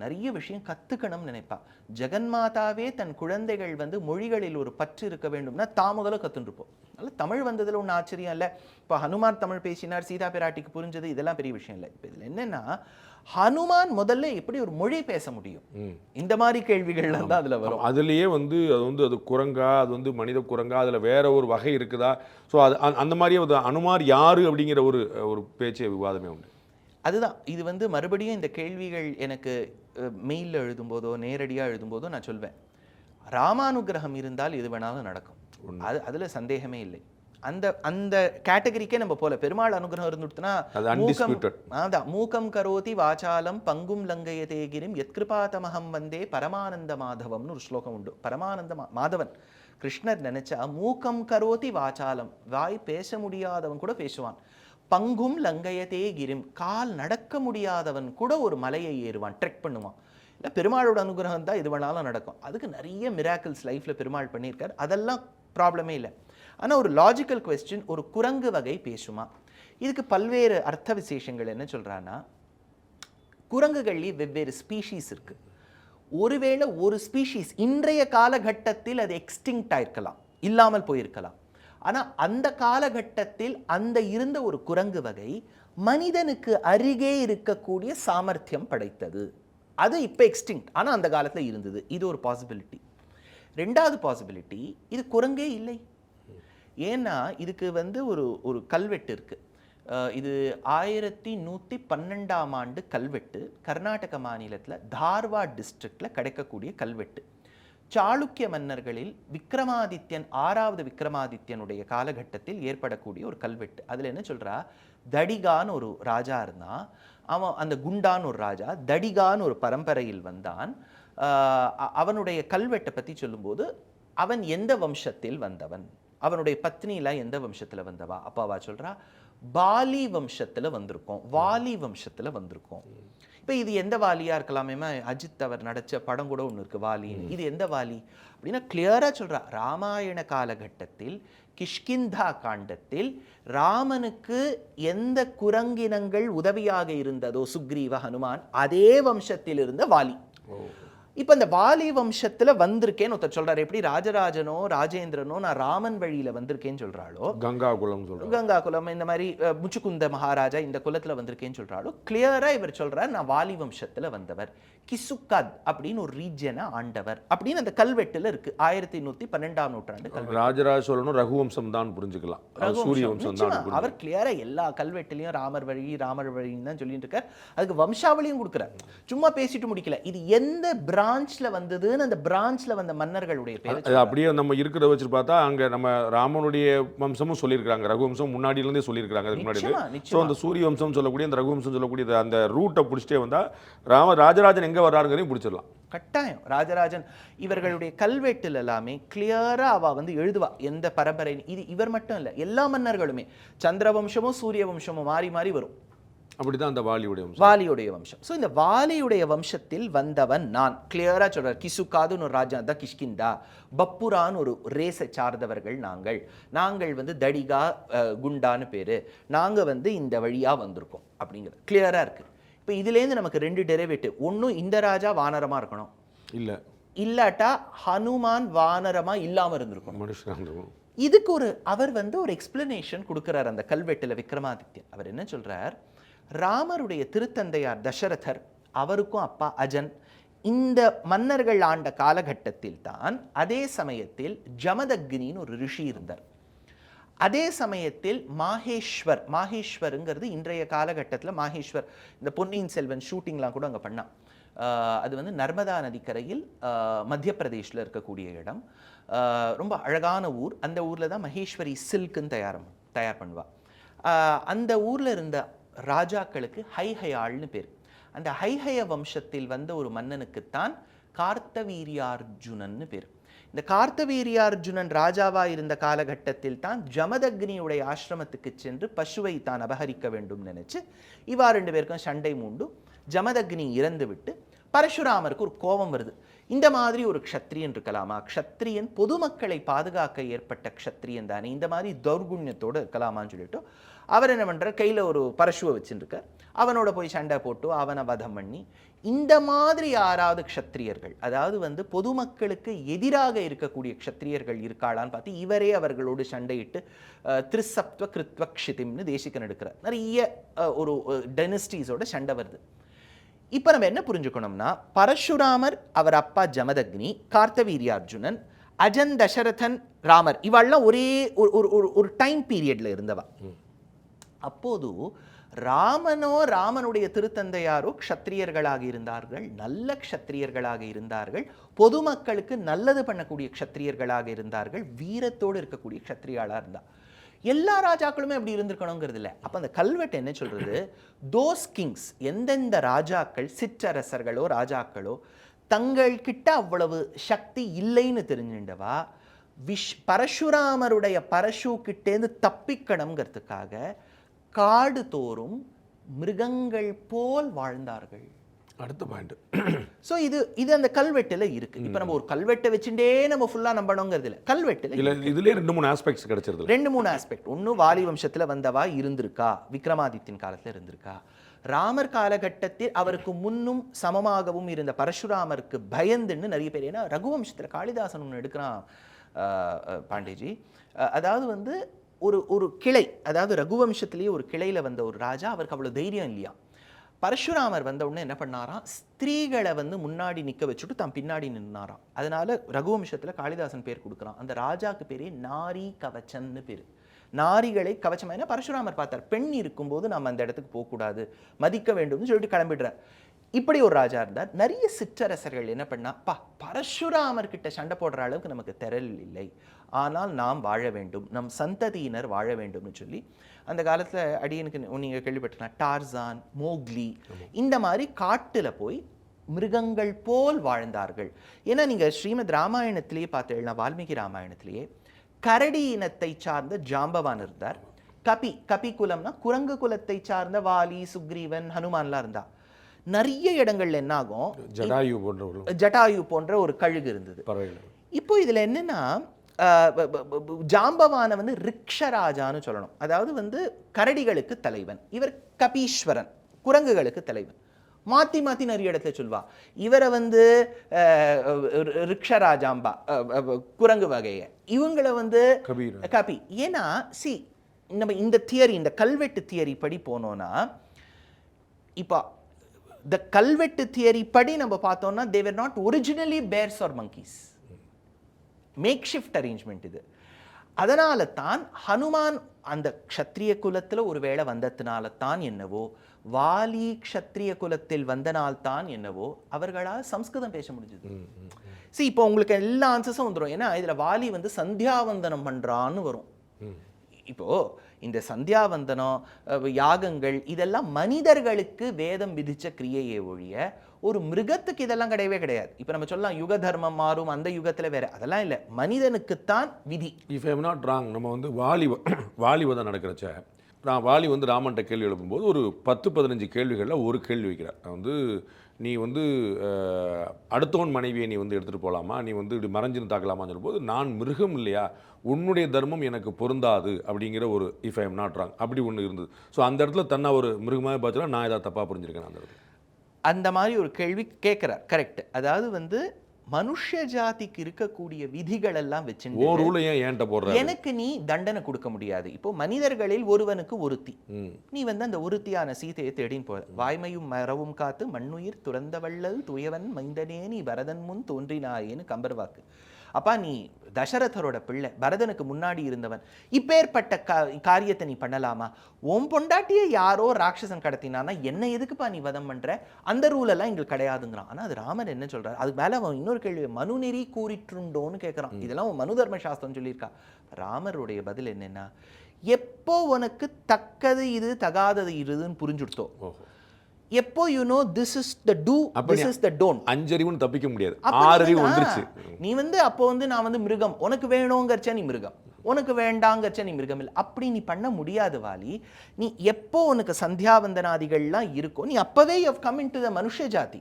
நிறைய விஷயம் கத்துக்கணும்னு நினைப்பா ஜெகன்மாதாவே தன் குழந்தைகள் வந்து மொழிகளில் ஒரு பற்று இருக்க வேண்டும்னா தான் முதல்ல கத்துருப்போம் அதனால தமிழ் வந்ததுல ஒன்றும் ஆச்சரியம் இல்லை. இப்போ ஹனுமான் தமிழ் பேசினார் சீதா பிராட்டிக்கு புரிஞ்சது இதெல்லாம் பெரிய விஷயம் இல்லை. இப்போ இதுல என்னன்னா ஹனுமான் முதல்ல எப்படி ஒரு மொழி பேச முடியும்? இந்த மாதிரி கேள்விகள்லாம் தான் அதுல வரும். அதுலேயே வந்து அது வந்து அது குரங்கா அது வந்து மனித குரங்கா அதில் வேற ஒரு வகை இருக்குதா? ஸோ அது அந்த- மாதிரியே அனுமார் யாரு அப்படிங்கிற ஒரு ஒரு பேச்சே விவாதமே உண்டு. அதுதான். இது வந்து மறுபடியும் இந்த கேள்விகள் எனக்கு மெயிலில் எழுதும்போதோ நேரடியாக எழுதும்போதோ நான் சொல்வேன். ராமானுகிரகம் இருந்தால் எது வேணாலும் நடக்கும். அது அதுல சந்தேகமே இல்லை. அந்த அந்த கேட்டகரிக்கே நம்ம போல பெருமாள் அனுகிரகம் இருந்துட்டுனா undisputed. அதான் மூக்கம் கரோதி வாசாலம் பங்கும் லங்கயதே கிரிம் யத்கிருபாதமகம் வந்தே பரமானந்த மாதவம்னு ஒரு ஸ்லோகம் உண்டு. பரமானந்த மாதவன். கிருஷ்ணர் நினைச்சா மூக்கம் கரோதி வாசாலம் வாய் பேச முடியாதவன் கூட பேசுவான். பங்கும் லங்கயதே கிரிம் கால் நடக்க முடியாதவன் கூட ஒரு மலையை ஏறுவான் ட்ரெக் பண்ணுவான். இல்லை பெருமாளோட அனுகிரகம் தான் எது வேணாலும் நடக்கும். அதுக்கு நிறைய மிராக்கிள்ஸ் லைஃப்ல பெருமாள் பண்ணியிருக்கார். அதெல்லாம் ப்ராப்ளமே இல்லை. ஆனால் ஒரு லாஜிக்கல் கொஸ்டின் ஒரு குரங்கு வகை பேசுமா? இதுக்கு பல்வேறு அர்த்த விசேஷங்கள் என்ன சொல்கிறான்னா குரங்குகள்லேயே வெவ்வேறு ஸ்பீஷீஸ் இருக்குது ஒருவேளை ஒரு ஸ்பீஷீஸ் இன்றைய காலகட்டத்தில் அது எக்ஸ்டிங்க்ட் ஆயிருக்கலாம் இல்லாமல் போயிருக்கலாம். ஆனால் அந்த காலகட்டத்தில் அந்த இருந்த ஒரு குரங்கு வகை மனிதனுக்கு அருகே இருக்கக்கூடிய சாமர்த்தியம் படைத்தது. அது இப்போ எக்ஸ்டிங்க்ட் ஆனால் அந்த காலத்தில் இருந்தது. இது ஒரு பாசிபிலிட்டி ரெண்டாவது பாசிபிலிட்டி இது குரங்கே இல்லை. ஏன்னா இதுக்கு வந்து ஒரு ஒரு கல்வெட்டு இருக்குது இது ஆயிரத்தி நூற்றி பன்னெண்டாம் ஆண்டு கல்வெட்டு. கர்நாடக மாநிலத்தில் தார்வாட் டிஸ்ட்ரிக்டில் கிடைக்கக்கூடிய கல்வெட்டு. சாளுக்கிய மன்னர்களில் விக்ரமாதித்யன் ஆறாவது விக்ரமாதித்யனுடைய காலகட்டத்தில் ஏற்படக்கூடிய ஒரு கல்வெட்டு. அதில் என்ன சொல்கிறா தடிகான் ஒரு ராஜா இருந்தான். அவன் அந்த குண்டான் ஒரு ராஜா தடிகான்னு ஒரு பரம்பரையில் வந்தான். அவனுடைய கல்வெட்டை பற்றி சொல்லும்போது அவன் எந்த வம்சத்தில் வந்தவன்? அவனுடைய பத்னிலாம் எந்த வம்சத்துல வந்தவா? அப்பாவா சொல்றா பாலி வம்சத்துல வந்திருக்கோம். வாலி வம்சத்துல வந்திருக்கோம். இப்போ இது எந்த வாலியா இருக்கலாமே அஜித் அவர் நடிச்ச படம் கூட ஒன்று இருக்கு வாலின்னு. இது எந்த வாலி? அப்படின்னா கிளியரா சொல்றா ராமாயண காலகட்டத்தில் கிஷ்கிந்தா காண்டத்தில் ராமனுக்கு எந்த குரங்கினங்கள் உதவியாக இருந்ததோ சுக்ரீவ ஹனுமான் அதே வம்சத்தில் இருந்த வாலி இப்போ இந்த வாலி வம்சத்துல வந்திருக்கேன்னு ஒருத்தர் சொல்றாரு. எப்படி ராஜராஜனோ ராஜேந்திரனோ நான் ராமன் வழியில வந்திருக்கேன்னு சொல்றாளோ? கங்கா குலம் சொல்றாங்க கங்கா குலம் இந்த மாதிரி முச்சுக்குந்த மகாராஜா இந்த குலத்துல வந்திருக்கேன்னு சொல்றாளோ? கிளியரா இவர் சொல்றார் நான் வாலி வம்சத்துல வந்தவர். கிசுக்கத் அப்படின்னு ஒரு ரீஜனை ஆண்டவர் அப்படின்னு அந்த கல்வெட்டுல இருக்கு. ஆயிரத்தி நூத்தி பன்னெண்டாம் நூற்றாண்டு ராஜராஜ சோழனும் ரகுவம்சம் தான் புரிஞ்சுக்கலாம். சூரிய வம்சம் தான். அவர் கிளியரா எல்லா கல்வெட்டுலயும் ராமர் வழி ராமர் வழின்னு தான் சொல்லிட்டு இருக்கார். அதுக்கு வம்சாவளியும் கொடுக்குறார். சும்மா பேசிட்டு முடிக்கல. இது எந்த பிரான்ச்ல வந்ததுன்னு அந்த பிரான்ச்ல வந்த மன்னர்களுடைய பேர் அப்படியே நம்ம இருக்கிறத வச்சு பார்த்தா அங்க நம்ம ராமனுடைய வம்சமும் சொல்லியிருக்காங்க ரகுவம்சம் முன்னாடில இருந்தே சொல்லியிருக்காங்க அதுக்கு முன்னாடி ஸோ. அந்த சூரிய வம்சம் சொல்லக்கூடிய அந்த ரகுவம்சம் சொல்லக்கூடிய அந்த ரூட்டை பிடிச்சிட்டே வந்தா ராம ராஜராஜன் எங்க வர்றாருங்கிறதையும் பிடிச்சிடலாம். கட்டாயம். ராஜராஜன் இவர்களுடைய கல்வெட்டுல எல்லாமே கிளியரா அவ வந்து எழுதுவா. எந்த பரம்பரை இது இவர் மட்டும் இல்ல எல்லா மன்னர்களுமே. சந்திர வம்சமும் சூரிய வம்சமும் மாறி மாறி வரும். அப்படிதான் அந்த வாலியுடைய வம்சம். வாலியுடைய வம்சம். ஸோ இந்த வாலியுடைய வம்சத்தில் வந்தவன் நான். கிளியரா சொல்றார். கிசுக்காதுன்னு ஒரு ராஜா தான் கிஷ்கிந்தா. பப்புரான்னு ஒரு ரேஸை சார்ந்தவர்கள் நாங்கள். நாங்கள் வந்து தடிகா குண்டான்னு பேரு. நாங்க வந்து இந்த வழியா வந்திருக்கோம் அப்படிங்கிறது. கிளியரா இருக்கு. இப்போ இதுலேருந்து நமக்கு ரெண்டு டெரிவேட்டிவ் ஒன்றும் இந்த ராஜா வானரமா இருக்கணும். இல்ல. இல்லாட்டா ஹனுமான் வானரமா இல்லாம இருந்திருக்கும் மனுஷன் இதுக்கு ஒரு அவர் வந்து ஒரு எக்ஸ்பிளனேஷன் கொடுக்கிறார் அந்த கல்வெட்டுல விக்ரமாதித்யன். அவர் என்ன சொல்றார்? ராமருடைய திருத்தந்தையார் தசரதர் அவருக்கும் அப்பா அஜன். இந்த மன்னர்கள் ஆண்ட காலகட்டத்தில் தான் அதே சமயத்தில் ஜமதக்னின்னு ஒரு ரிஷி இருந்தார். அதே சமயத்தில் மாஹேஸ்வர் மாஹேஸ்வருங்கிறது இன்றைய காலகட்டத்தில் மாஹேஸ்வர் இந்த பொன்னியின் செல்வன் ஷூட்டிங்லாம் கூட அங்கே பண்ணான். அது வந்து நர்மதா நதிக்கரையில் மத்திய பிரதேஷில் இருக்கக்கூடிய இடம். ரொம்ப அழகான ஊர். அந்த ஊரில் தான் மகேஸ்வரி சில்க்குன்னு தயார் தயார் பண்ணுவாள் அந்த ஊரில் இருந்த ராஜாக்களுக்கு ஹைஹயாள்னு பேர். அந்த ஹைஹய வம்சத்தில் வந்த ஒரு மன்னனுக்குத்தான் கார்த்தவீரியார்ஜுனன்னு பேர். இந்த கார்த்தவீரியார்ஜுனன் ராஜாவா இருந்த காலகட்டத்தில் தான் ஜமதக்னியுடைய ஆசிரமத்துக்கு சென்று பசுவை தான் அபகரிக்க வேண்டும் நினைச்சு இவா ரெண்டு பேருக்கும் சண்டை மூண்டு ஜமதக்னி இறந்து விட்டு பரசுராமருக்கு ஒரு கோபம் வருது. இந்த மாதிரி ஒரு க்ஷத்ரியன் இருக்கலாமா. க்ஷத்ரியன் பொதுமக்களை பாதுகாக்க ஏற்பட்ட க்ஷத்ரியன் தானே. இந்த மாதிரி தௌர்குண்யத்தோடு இருக்கலாமான்னு சொல்லிட்டு அவர் என்ன பண்ணுறார் கையில் ஒரு பரசுவை வச்சுருக்கார். அவனோட போய் சண்டை போட்டு அவனை வதம் பண்ணி இந்த மாதிரி யாராவது க்ஷத்ரியர்கள் அதாவது வந்து பொதுமக்களுக்கு எதிராக இருக்கக்கூடிய க்ஷத்ரியர்கள் இருக்காளான்னு பார்த்து இவரே அவர்களோடு சண்டையிட்டு அஹ், கிருத்வ க்ஷிதிம்னு தேசிகன் எடுக்கிறார். நிறைய ஒரு டெனிஸ்டீஸோட சண்டை வருது. இப்போ நம்ம என்ன புரிஞ்சுக்கணும்னா பரஷுராமர் அவர் அப்பா ஜமதக்னி கார்த்தவீரியார்ஜுனன் அஜன் தசரதன் ராமர் இவாள்லாம் ஒரே ஒரு ஒரு ஒரு ஒரு டைம் பீரியட்ல இருந்தவா. அப்போது ராமனோ ராமனுடைய திருத்தந்தையாரோ க்ஷத்திரியர்களாக இருந்தார்கள் நல்ல க்ஷத்திரியர்களாக இருந்தார்கள் பொதுமக்களுக்கு நல்லது பண்ணக்கூடிய க்ஷத்திரியர்களாக இருந்தார்கள் வீரத்தோடு இருக்கக்கூடிய க்ஷத்திரியாளாக இருந்தார் எல்லா ராஜாக்களுமே அப்படி இருந்திருக்கணுங்கிறது இல்லை அப்போ அந்த கல்வெட்டு என்ன சொல்கிறது தோஸ் கிங்ஸ் எந்தெந்த ராஜாக்கள் சிற்றரசர்களோ ராஜாக்களோ தங்கள்கிட்ட அவ்வளவு சக்தி இல்லைன்னு தெரிஞ்சுண்டவா விஷ் பரசுராமருடைய பரஷு கிட்டேந்து தப்பிக்கணுங்கிறதுக்காக காடு தோறும் மிருகங்கள் போல் வாழ்ந்தார்கள். அடுத்த பாயிண்ட் ஸோ இது இது அந்த கல்வெட்டுல இருக்கு. இப்போ நம்ம ஒரு கல்வெட்டை வச்சுட்டே நம்ம ஃபுல்லா நம்பணுங்கிறது இல்லை. கல்வெட்டுல இல்ல இதுலயே ரெண்டு மூணு ஆஸ்பெக்ட்ஸ் கிடைச்சிருது ரெண்டு மூணு ஆஸ்பெக்ட் ஒன்று வாலி வம்சத்துல வந்தவா இருந்திருக்கா? விக்ரமாதித்யன் காலத்துல இருந்திருக்கா? ராமர் காலகட்டத்தில் அவருக்கு முன்னும் சமமாகவும் இருந்த பரசுராமருக்கு பயந்துன்னு நிறைய பேர் ஏன்னா ரகுவம்சத்துல காளிதாசன் ஒன்று எடுக்கிறான் பாண்டேஜி அதாவது வந்து ஒரு ஒரு கிளை அதாவது ரகுவம்சத்திலேயே ஒரு கிளையில வந்த ஒரு ராஜா அவருக்கு அவ்வளோ தைரியம் இல்லையா? பரசுராமர் வந்த உடனே என்ன பண்ணாராம்? ஸ்திரீகளை வந்து முன்னாடி நிற்க வச்சுட்டு தான் பின்னாடி நின்னாராம். அதனால ரகுவம்சத்தில் காளிதாசன் பேர் கொடுக்குறான். அந்த ராஜாவுக்கு பேரே நாரி கவச்சன்னு பேர். நாரிகளை கவச்சம்? ஏன்னா பரசுராமர் பார்த்தார் பெண் இருக்கும்போது நம்ம அந்த இடத்துக்கு போகக்கூடாது மதிக்க வேண்டும்னு சொல்லிட்டு கிளம்பிடுறார். இப்படி ஒரு ராஜா இருந்தார். நிறைய சிற்றரசர்கள் என்ன பண்ணா பா பரஷுராமர்கிட்ட சண்டை போடுற அளவுக்கு நமக்கு திரள் இல்லை. ஆனால் நாம் வாழ வேண்டும் நம் சந்ததியினர் வாழ வேண்டும்னு சொல்லி அந்த காலத்துல அடியனுக்கு நீங்க கேள்விப்பட்டனா டார்சான் மோக்லி இந்த மாதிரி காட்டுல போய் மிருகங்கள் போல் வாழ்ந்தார்கள். ஏன்னா நீங்க ஸ்ரீமத் ராமாயணத்திலேயே பார்த்தீங்கன்னா வால்மீகி ராமாயணத்திலேயே கரடி இனத்தை சார்ந்த ஜாம்பவான் இருந்தார். கபி கபி குலம்னா குரங்கு குலத்தை சார்ந்த வாலி சுக்ரீவன் ஹனுமான்லாம் இருந்தா. நிறைய இடங்கள்ல என்ன ஆகும்? ஜடாயு போன்ற ஒரு கழுகு இருந்தது. இப்போ இதுல என்னன்னா ஜாம்பவானை வந்து ரிக்ஷராஜான்னு சொல்லணும். அதாவது வந்து கரடிகளுக்கு தலைவன். இவர் கபீஸ்வரன் குரங்குகளுக்கு தலைவன். மாத்தி மாத்தி நிறைய இடத்துல சொல்வா. இவரை வந்து ரிக்ஷராஜாம்பா குரங்கு வகையை. இவங்கள வந்து காப்பி ஏன்னா சி நம்ம இந்த தியரி இந்த கல்வெட்டு தியரி படி போனோம்னா இப்போ த கல்வெட்டு தியரி படி நம்ம பார்த்தோம்னா they were not originally bears are monkeys. Makeshift arrangement இது. அதனால தான் ஹனுமான் அந்த க்ஷத்ரிய குலத்துல ஒருவேளை வந்ததுனால தான் என்னவோ வாலி க்ஷத்ரிய குலத்தில் வந்தனால் தான் என்னவோ அவர்களால் சம்ஸ்கிருதம் பேச முடிஞ்சது. see இப்போ உங்களுக்கு எல்லா ஆன்சர்ஸும் வந்துடும் ஏன்னா இதுல வாலி வந்து சந்தியாவந்தனம் பண்றான்னு வரும். இப்போ இந்த சந்தியாவந்தனம் யாகங்கள் இதெல்லாம் மனிதர்களுக்கு வேதம் விதித்த கிரியையே ஒழிய ஒரு மிருகத்துக்கு இதெல்லாம் கிடையவே கிடையாது. இப்போ நம்ம சொல்லலாம் யுக தர்மம் மாறும் அந்த யுகத்துல வேற. அதெல்லாம் இல்லை. மனிதனுக்குத்தான் விதி. இஃப் ஐம் நாட் ராங் நம்ம வந்து வாலி (coughs) வாலிவதம் நடக்கிறச்ச. நான் வாலி வந்து ராமன்ட்ட கேள்வி எழுப்பும்போது ஒரு பத்து பதினஞ்சு கேள்விகளில் ஒரு கேள்வி வைக்கிறார் வந்து நீ வந்து அடுத்தவன் மனைவியை நீ வந்து எடுத்துகிட்டு போகலாமா நீ வந்து இப்படி மறைஞ்சிருந்து தாக்கலாமான்னு சொல்லும்போது நான் மிருகம் இல்லையா? உன்னுடைய தர்மம் எனக்கு பொருந்தாது அப்படிங்கிற ஒரு if I am not wrong அப்படி ஒன்று இருந்தது. ஸோ அந்த இடத்துல தன்னை ஒரு மிருகமாக பார்த்துனா நான் ஏதாவது தப்பாக புரிஞ்சிருக்கேன் அந்த இடத்துல. அந்த மாதிரி ஒரு கேள்வி கேட்குறார். கரெக்ட் அதாவது வந்து மனுஷ ஜாதிக்கு இருக்கக்கூடிய விதிகள் எல்லாம் வச்சு எனக்கு நீ தண்டனை கொடுக்க முடியாது. இப்போ மனிதர்களில் ஒருவனுக்கு ஒருத்தி. நீ வந்து அந்த உறுதியான சீதையை தேடின்னு போற வாய்மையும் மரவும் காத்து மண்ணுயிர் துறந்த வள்ளல் துயவன் மைந்தனே நீ பரதன் முன் தோன்றினாயேன்னு கம்பர் வாக்கு. அப்பா நீ தசரதரோட பிள்ளை பரதனுக்கு முன்னாடி இருந்தவன். இப்பேற்பட்ட கா காரியத்தை நீ பண்ணலாமா? உன் பொண்டாட்டியை யாரோ ராட்சசன் கடத்தினானா என்ன எதுக்குப்பா நீ வதம் பண்ற? அந்த ரூல் எல்லாம் எங்களுக்கு கிடையாதுங்கிறான். ஆனா அது ராமர் என்ன சொல்றாரு? அதுக்கு மேல அவன் இன்னொரு கேள்வி மனுநெறி கூறிற்றுண்டோன்னு கேட்கறான் இதெல்லாம் மனு தர்ம சாஸ்திரம் சொல்லியிருக்கா. ராமருடைய பதில் என்னன்னா எப்போ உனக்கு தக்கது இது தகாதது இதுன்னு புரிஞ்சுடுத்தோ எப்போ you know this is the do this is the don't அஞ்சறிவுன்னு தப்பிக்க முடியாது. அப்ப நீ ஆறு அறிவு வந்து, வந்துருச்சு. நீ வந்து அப்போ வந்து நான் வந்து மிருகம். உனக்கு வேணுங்கிறச்ச நீ மிருகம். உனக்கு வேண்டாங்கிறச்ச நீ மிருகம் இல்லை. அப்படி நீ பண்ண முடியாது வாலி. நீ எப்போ உனக்கு சந்தியாவந்தனாதிகள்லாம் இருக்கோ நீ அப்பவே you come in to the மனுஷ ஜாதி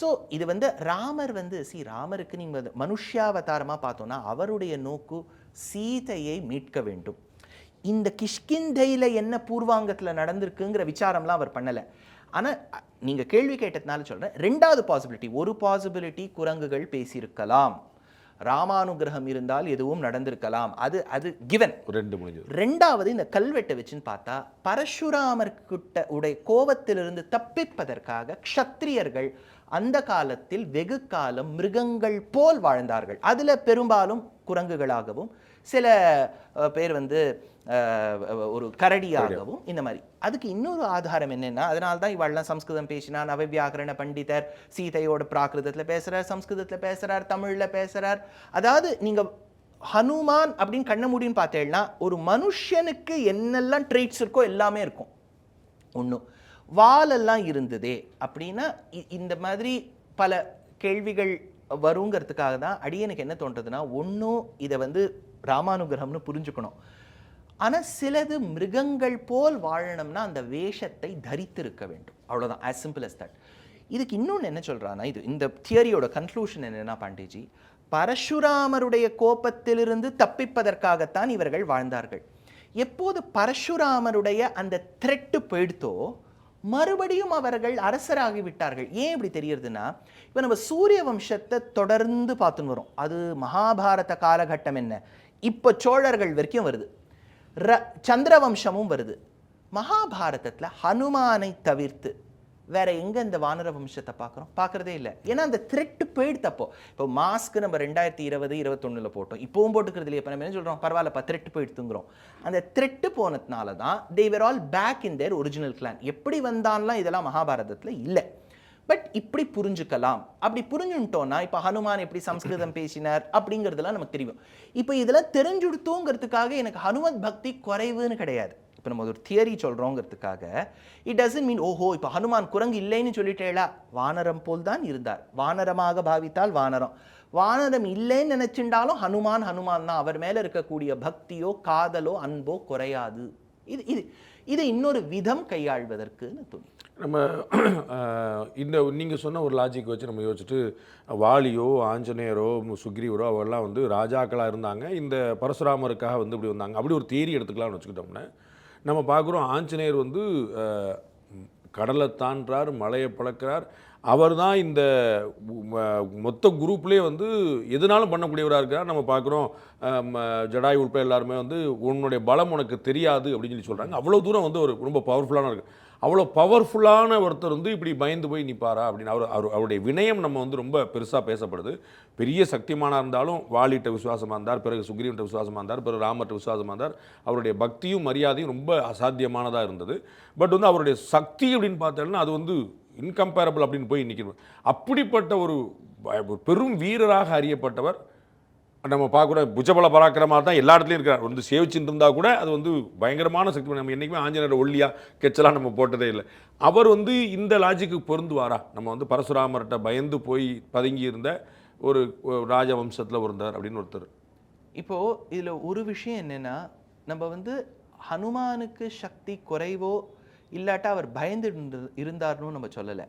ஸோ இது வந்து ராமர் வந்து சி ராமருக்கு நீங்கள் மனுஷ்யாவதாரமாக பார்த்தோன்னா அவருடைய நோக்கு சீதையை மீட்க வேண்டும். இந்த கிஷ்கிந்தையில் என்ன பூர்வாங்கத்தில் நடந்திருக்குங்கிற விசாரம்லாம் அவர் பண்ணலை. ஆனால் நீங்கள் கேள்வி கேட்டதுனால சொல்கிறேன் ரெண்டாவது பாசிபிலிட்டி ஒரு பாசிபிலிட்டி குரங்குகள் பேசியிருக்கலாம். ராமானுகிரகம் இருந்தால் எதுவும் நடந்திருக்கலாம். அது அது கிவன் ரெண்டு முடிஞ்சது ரெண்டாவது இந்த கல்வெட்டை வச்சுன்னு பார்த்தா பரசுராமர் கிட்ட உடைய கோபத்திலிருந்து தப்பிப்பதற்காக க்ஷத்திரியர்கள் அந்த காலத்தில் வெகு காலம் மிருகங்கள் போல் வாழ்ந்தார்கள். அதுல பெரும்பாலும் குரங்குகளாகவும் சில பேர் வந்து ஒரு கரடியாகவும் இந்த மாதிரி. அதுக்கு இன்னொரு ஆதாரம் என்னன்னா அதனால தான் இவாள்லாம் சம்ஸ்கிருதம் பேசினா நவவியாகரண பண்டிதர் சீதையோட பிராகிருதத்துல பேசுறார் சம்ஸ்கிருதத்துல பேசுறார் தமிழ்ல பேசுறார். அதாவது நீங்க ஹனுமான் அப்படின்னு கண்ண முடியும்னு பார்த்தேன்னா ஒரு மனுஷனுக்கு என்னெல்லாம் ட்ரேட்ஸ் இருக்கோ எல்லாமே இருக்கும். ஒன்றும் வாலெல்லாம் இருந்ததே அப்படின்னா இந்த மாதிரி பல கேள்விகள் வருங்கிறதுக்காக தான் அடியனுக்கு என்ன தோன்றதுன்னா ஒன்றும் இதை வந்து ராமானுகிரகம்னு புரிஞ்சுக்கணும். ஆனால் சிலது மிருகங்கள் போல் வாழணும்னா அந்த வேஷத்தை தரித்திருக்க வேண்டும். அவ்வளோதான் ஆஸ் சிம்பிள் அஸ் தட் இதுக்கு இன்னொன்று என்ன சொல்கிறான்னா இது இந்த தியரியோட கன்க்ளூஷன் என்னென்னா பாண்டேஜி பரசுராமருடைய கோபத்திலிருந்து தப்பிப்பதற்காகத்தான் இவர்கள் வாழ்ந்தார்கள். எப்போது பரசுராமருடைய அந்த த்ரெட்டு போயிடுத்தோ மறுபடியும் அவர்கள் அரசராகி விட்டார்கள் ஏன் இப்படி தெரியறதுன்னா இப்போ நம்ம சூரிய வம்சத்தை தொடர்ந்து பார்த்துன்னு வரோம். அது மகாபாரத காலகட்டம் என்ன? இப்போ சோழர்கள் வரைக்கும் வருது. ர சந்திர வம்சமும் வருது. மகாபாரதத்தில் ஹனுமானை தவிர்த்து வேற எங்க இந்த வானர வம்சத்தை பார்க்குறோம்? பார்க்குறதே இல்லை. ஏன்னா அந்த த்ரெட் போயிடுத்தப்போ இப்போ மாஸ்க் நம்ம ரெண்டாயிரத்தி இருபது இருபத்தொன்னில் போட்டோம். இப்போவும் போட்டுக்கிறது இல்லையா இப்போ நம்ம என்ன சொல்கிறோம் பரவாயில்லப்பா த்ரெட்டு போயிடுத்துங்கிறோம் அந்த த்ரெட்டு போனதுனால தான் they were all back in their original clan எப்படி வந்தான்லாம் இதெல்லாம் மகாபாரதத்தில் இல்லை. பட் இப்படி புரிஞ்சுக்கலாம். அப்படி புரிஞ்சுட்டோம்னா இப்போ ஹனுமான் எப்படி சம்ஸ்கிருதம் பேசினார் அப்படிங்கிறதெல்லாம் நமக்கு தெரியும். இப்போ இதெல்லாம் தெரிஞ்சுடுத்தோங்கிறதுக்காக எனக்கு ஹனுமத் பக்தி குறைவுன்னு கிடையாது. இப்போ நம்ம ஒரு தியரி சொல்கிறோங்கிறதுக்காக இட் டசன்ட் மீன் ஓஹோ இப்போ ஹனுமான் குரங்கு இல்லைன்னு சொல்லிட்டேளா? வானரம் போல் தான் இருந்தார். வானரமாக பாவித்தால் வானரம். வானரம் இல்லைன்னு நினைச்சுட்டாலும் ஹனுமான் ஹனுமான் தான். அவர் மேலே இருக்கக்கூடிய பக்தியோ காதலோ அன்போ குறையாது. இது இது இதை இன்னொரு விதம் கையாள்வதற்குன்னு தோணி. நம்ம (clears throat) இந்த நீங்கள் சொன்ன ஒரு லாஜிக் வச்சு நம்ம யோசிச்சுட்டு வாலியோ ஆஞ்சநேயரோ மு- சுக்ரீவரோ அவெல்லாம் வந்து ராஜாக்களாக இருந்தாங்க. இந்த பரசுராமருக்காக வந்து இப்படி வந்தாங்க. அப்படி ஒரு தேரி எடுத்துக்கலாம்னு வச்சுக்கிட்டோம்னா நம்ம பார்க்குறோம் ஆஞ்சநேயர் வந்து கடலை தாண்டார் மலையை பழக்கிறார். அவர் தான் இந்த ம- மொத்த குரூப்லேயே வந்து எதுனாலும் பண்ணக்கூடியவராக இருக்கார். நம்ம பார்க்குறோம் ஜடாய் உட்பட எல்லாருமே வந்து உன்னுடைய பலம் உனக்கு தெரியாது அப்படின்னு சொல்லி சொல்கிறாங்க அவ்வளோ தூரம் வந்து ஒரு ரொம்ப பவர்ஃபுல்லான இருக்குது அவ்வளோ பவர்ஃபுல்லான ஒருத்தர் வந்து இப்படி பயந்து போய் நிற்பாரா அப்படின்னு அவர் அவர் அவருடைய வினயம் நம்ம வந்து ரொம்ப பெருசாக பேசப்படுது. பெரிய சக்திமானாக இருந்தாலும் வாலிட்ட விசுவாசமாக இருந்தார் பிறகு சுக்ரீவன்ட்ட விசுவாசமாக இருந்தார் பிறகு ராமர்ட்ட விசுவாசமாக இருந்தார். அவருடைய பக்தியும் மரியாதையும் ரொம்ப அசாத்தியமானதாக இருந்தது. பட் வந்து அவருடைய சக்தி அப்படின்னு பார்த்தோம்னா அது வந்து இன்கம்பேரபிள் அப்படின்னு போய் நிற்கணும் அப்படிப்பட்ட ஒரு ஒரு பெரும் வீரராக அறியப்பட்டவர் நம்ம பார்க்குற புஜபல பராக்கிரமாக தான் எல்லா இடத்துலையும் இருக்கிறார். வந்து சேவிச்சுட்டு இருந்தால் கூட அது வந்து பயங்கரமான சக்தி நம்ம என்றைக்குமே ஆஞ்சநேயர் ஒல்லியாக கெச்சலாக நம்ம போட்டதே இல்லை. அவர் வந்து இந்த லாஜிக்கு பொருந்துவாரா? நம்ம வந்து பரசுராமர்கிட்ட பயந்து போய் பதுங்கி இருந்த ஒரு ராஜவம்சத்தில் இருந்தார் அப்படின்னு ஒருத்தர். இப்போது இதில் ஒரு விஷயம் என்னென்னா நம்ம வந்து ஹனுமானுக்கு சக்தி குறைவோ இல்லாட்டா அவர் பயந்து இருந்தார்னு நம்ம சொல்லலை.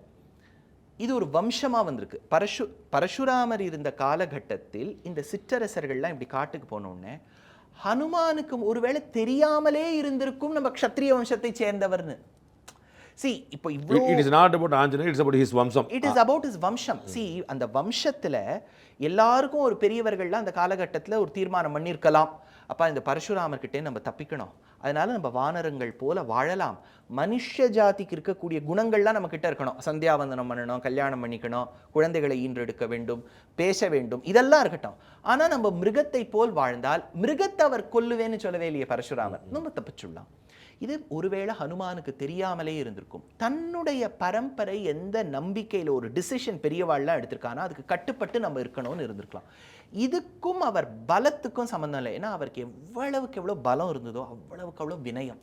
இது ஒரு வம்சமா வந்திருக்கு. பரசு பரசுராமர் இருந்த காலகட்டத்தில் இந்த சிற்றரசர்கள்லாம் இப்படி காட்டுக்கு போன உடனே ஹனுமானுக்கு ஒருவேளை தெரியாமலே இருந்திருக்கும் நம்ம க்ஷத்ரிய வம்சத்தை சேர்ந்தவர்னு. சி இப்போ இவ்வளோ it is not about Anjaneyar it's about his வம்சம். இட் இஸ் அபவுட் இஸ் வம்சம். சி அந்த வம்சத்துல எல்லாருக்கும் ஒரு பெரியவர்கள்லாம் அந்த காலகட்டத்துல ஒரு தீர்மானம் பண்ணியிருக்கலாம் அப்பா இந்த பரசுராமர்கிட்டே நம்ம தப்பிக்கணும். அதனால நம்ம வானரங்கள் போல வாழலாம். மனுஷ ஜாதிக்கு இருக்கக்கூடிய குணங்கள்லாம் நம்ம கிட்ட இருக்கணும். சந்தியாவந்தனம் பண்ணணும் கல்யாணம் பண்ணிக்கணும் குழந்தைகளை ஈன்றெடுக்க வேண்டும் பேச வேண்டும். இதெல்லாம் இருக்கட்டும். ஆனா நம்ம மிருகத்தை போல் வாழ்ந்தால் மிருகத்தை அவர் கொல்லுவேன்னு சொல்லவே இல்லையே பரசுராமர். நம்ம தப்பிச்சுடலாம் இது ஒருவேளை ஹனுமானுக்கு தெரியாமலே இருந்திருக்கும். தன்னுடைய பரம்பரை எந்த நம்பிக்கையில் ஒரு டிசிஷன் பெரியவாள்லாம் எடுத்திருக்கானோ அதுக்கு கட்டுப்பட்டு நம்ம இருக்கணும்னு இருந்திருக்கலாம். இதுக்கும் அவர் பலத்துக்கும் சம்மந்தம் இல்லை. ஏன்னா அவருக்கு எவ்வளவுக்கு எவ்வளோ பலம் இருந்ததோ அவ்வளவுக்கு அவ்வளோ வினயம்.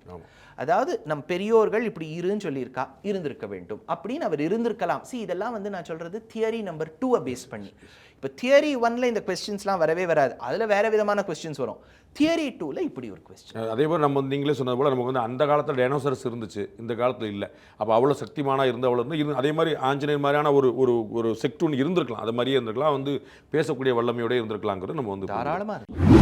அதாவது நம் பெரியோர்கள் இப்படி இருன்னு சொல்லியிருக்கா இருந்திருக்க வேண்டும். அப்படின்னு அவர் இருந்திருக்கலாம். See இதெல்லாம் வந்து நான் சொல்றது தியரி நம்பர் டூவை பேஸ் பண்ணி. இப்போ தியரி ஒன்ல இந்த கொஸ்டின்ஸ்லாம் வரவே வராது. அதுல வேற விதமான கொஸ்டின்ஸ் வரும். தியரி டூவில் இப்படி ஒரு கொஸ்டின் அதே போல் நம்ம வந்து நீங்களே சொன்னது போல் நமக்கு வந்து அந்த காலத்தில் டைனோசரஸ் இருந்துச்சு. இந்த காலத்தில் இல்லை. அப்போ அவ்வளோ சக்திமானா இருந்து அவ்வளோ இருந்து அதே மாதிரி ஆஞ்சநேயர் மாதிரியான ஒரு ஒரு ஒரு செக்ட் ஒன்று இருந்திருக்கலாம். அது மாதிரியே இருந்திருக்கலாம். வந்து பேசக்கூடிய வல்லமையோட இருந்திருக்கலாங்கிறது நம்ம வந்து தாராளமா இருக்கு